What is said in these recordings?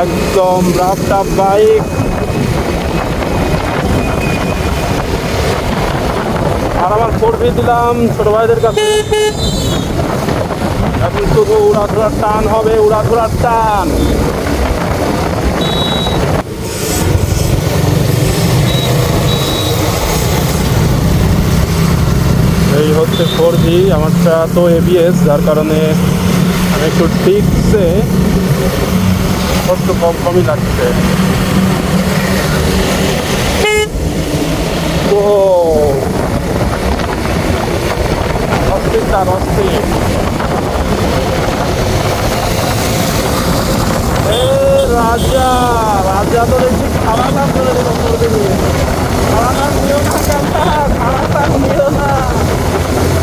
একদম tough bike. আর আমার four দিলাম ছোট ভাইদের কাছে। এখন শুধু উড়াধুরার টান হবে, উড়াধুরার টান। এই হচ্ছে ফোর জি আমারটা তো এবিএস যার কারণে আমি একটু কষ্ট কম কমই লাগছে। ও। অস্থির তার অস্থির। রাজা রাজা তো দেখছি করে দেবো করবে নিয়ে খাওয়াটা নিও না কাকা খাওয়াটা নিও না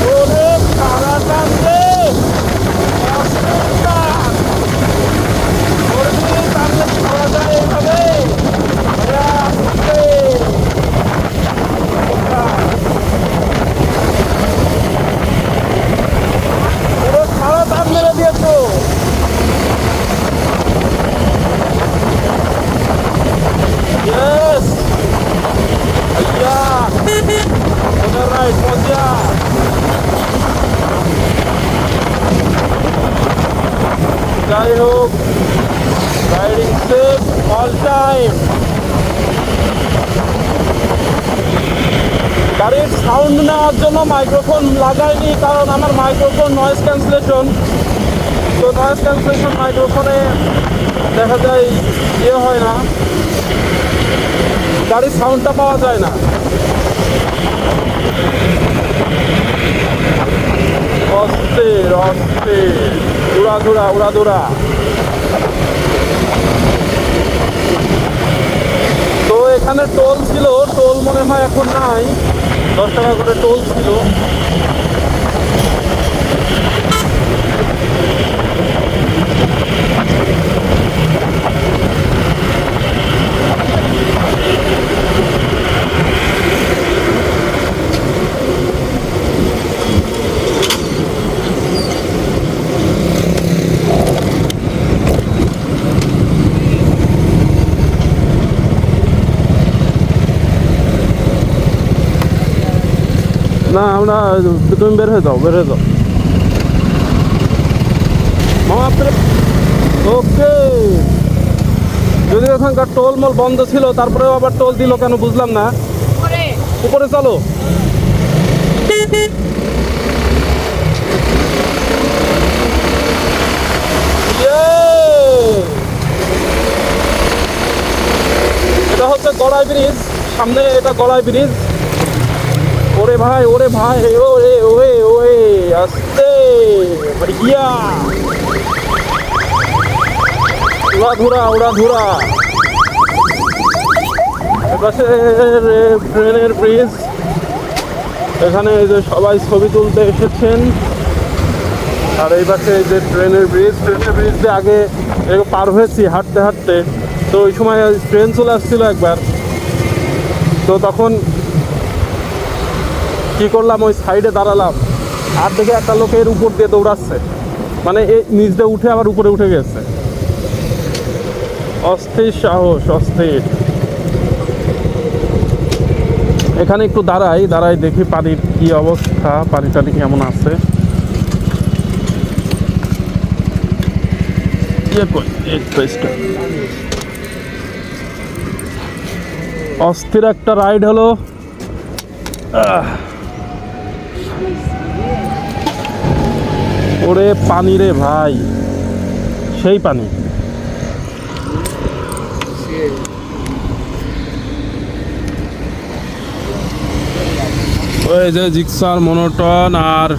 ওরে খাওয়াটা নে অস্থির তার ওরে তাহলে খাওয়া যায় এইভাবে আরে আস্তে পুরো সারা দাম মেরে দিয়েছ Yes! Yeah! On the right, মজা যাই হোক সেফ অল টাইম গাড়ির সাউন্ড নেওয়ার জন্য মাইক্রোফোন লাগাইনি, কারণ আমার মাইক্রোফোন নয়েজ ক্যান্সেলেশন তো নয়েজ ক্যান্সেলেশন মাইক্রোফোনে দেখা যায় ইয়ে হয় না। গাড়ির সাউন্ডটা পাওয়া যায় না। অস্থির অস্থির। উড়াধুরা উড়াধুরা তো এখানে টোল ছিল টোল মনে হয় এখন নাই। দশ টাকা করে টোল ছিল। না আমরা তুমি বের হয়ে যাও বের হয়ে যাও। মামা ওকে। যদি ওখানকার টোল মোল বন্ধ ছিল তারপরেও আবার টোল দিল কেন বুঝলাম না। উপরে। চলো। Yay! এটা হচ্ছে গড়াই ব্রিজ। সামনে এটা গড়াই ব্রিজ। ওরে ভাই ওরে ভাই, ওরে ওয়ে ওয়ে আস্তে, ভাইয়া। উড়া ধুরা উড়া ধুরা। এপাশে ট্রেনের ব্রিজ এখানে যে সবাই ছবি তুলতে এসেছেন। আর এই পাশে যে ট্রেনের ব্রিজ ট্রেনের ব্রিজ দিয়ে আগে পার হয়েছি হাঁটতে হাঁটতে। তো ওই সময় ট্রেন চলে আসছিল একবার। তো তখন কি করলাম? ওই সাইডে দাঁড়ালাম। আর দেখে একটা লোকের উপর দিয়ে দৌড়াচ্ছে। মানে এই নিচ দিয়ে উঠে আবার উপরে উঠে গেছে। অস্থির সাহস, অস্থির। এখানে একটু দাঁড়াই দাঁড়াই দেখি পানির কি অবস্থা পানি টানি কেমন আছে? ইয়ে অস্থির একটা রাইড হলো। আহ। ওরে পানি রে ভাই। সেই পানি। ওই যে জিক্সার মনোটন আর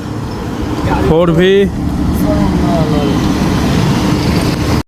ফোর ভি